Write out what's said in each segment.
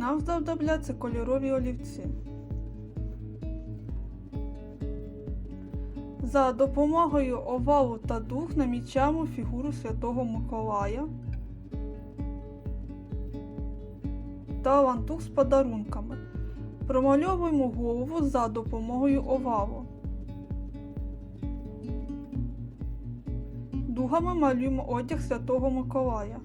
Нам знадобляться кольорові олівці. За допомогою овалу та дух намічаємо фігуру Святого Миколая та лантух з подарунками. Промальовуємо голову за допомогою овалу. Дугами малюємо одяг Святого Миколая.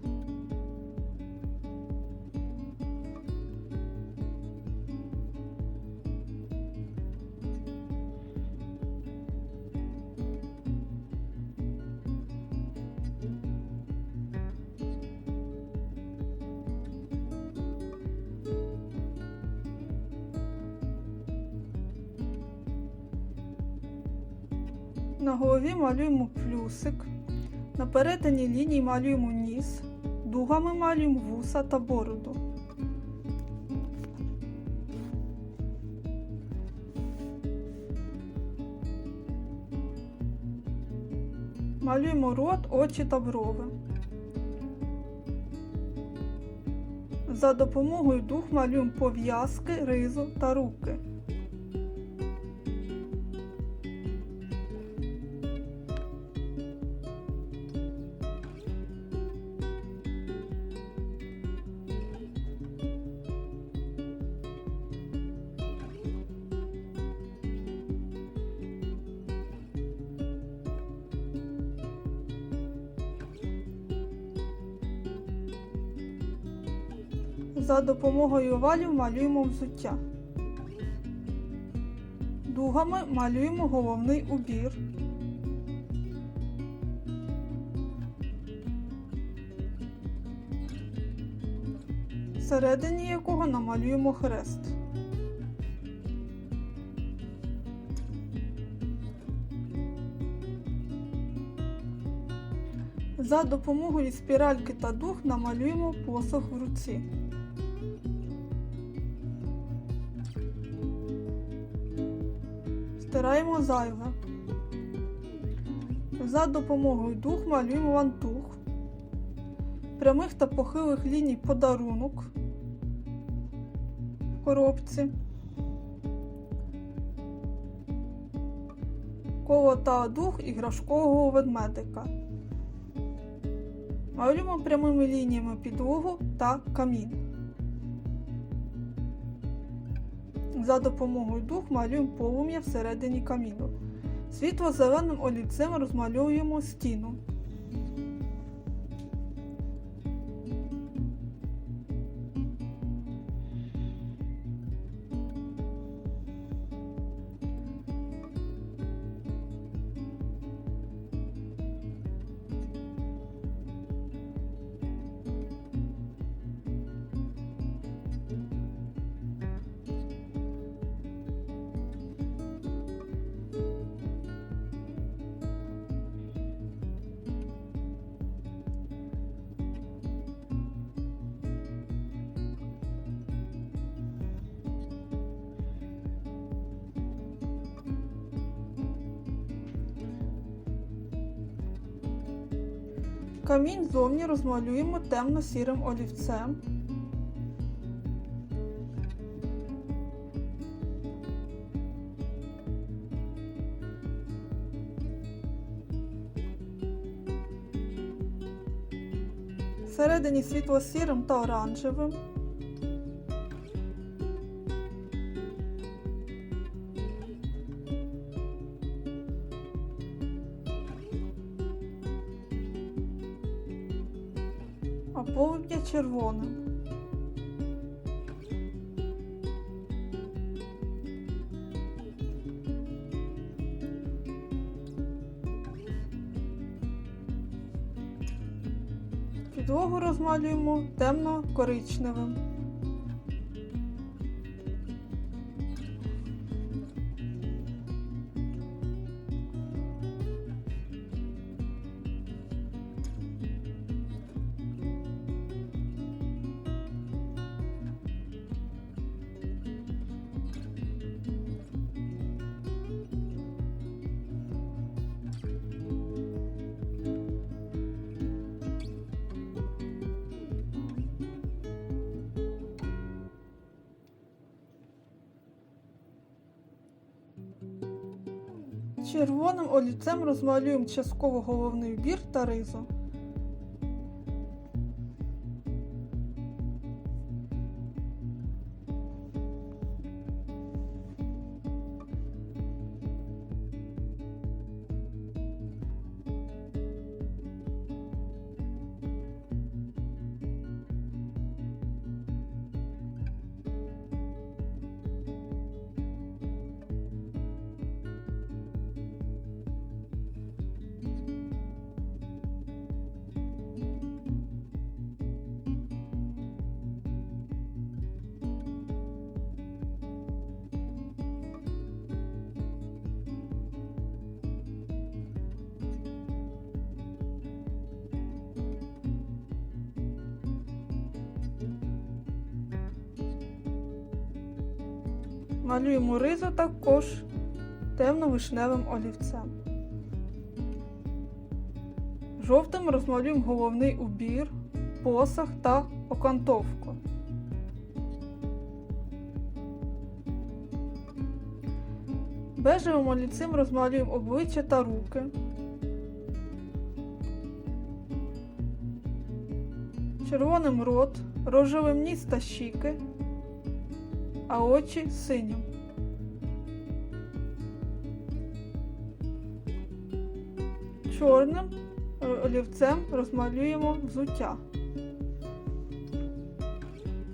На голові малюємо плюсик. На перетині ліній малюємо ніс, дугами малюємо вуса та бороду. Малюємо рот, очі та брови. За допомогою дух малюємо пов'язки, ризу та руки. За допомогою овалів малюємо взуття. Дугами малюємо головний убір. Всередині якого намалюємо хрест. За допомогою спіральки та дух намалюємо посох в руці. Стираємо зайве. За допомогою дух малюємо лантух, прямих та похилих ліній подарунок в коробці, коло та дух іграшкового ведмедика. Малюємо прямими лініями підлогу та камін. За допомогою дух малюємо полум'я всередині каміну. Світло-зеленим олівцем розмальовуємо стіну. Камінь зовні розмалюємо темно-сірим олівцем. Всередині світло-сірим та оранжевим. Полум'я червоним. Підлогу розмалюємо темно-коричневим. Червоним олівцем розмалюємо частково головний убір та ризу. Малюємо ризу також темно-вишневим олівцем. Жовтим розмалюємо головний убір, посах та окантовку. Бежевим олівцем розмалюємо обличчя та руки. Червоним рот, рожевим ніс та щіки, а очі синім. Чорним е, олівцем розмалюємо взуття.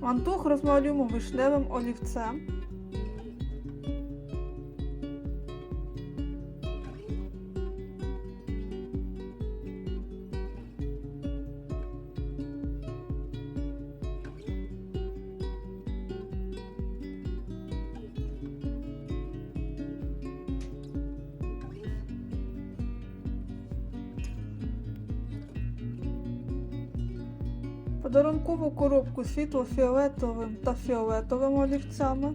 Мантух розмалюємо вишневим олівцем. Подарункову коробку світло-фіолетовим та фіолетовим олівцями.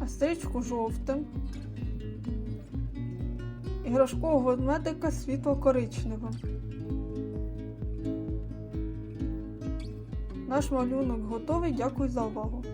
А стрічку жовтим. Іграшкового ведмедика світло-коричневим. Наш малюнок готовий. Дякую за увагу.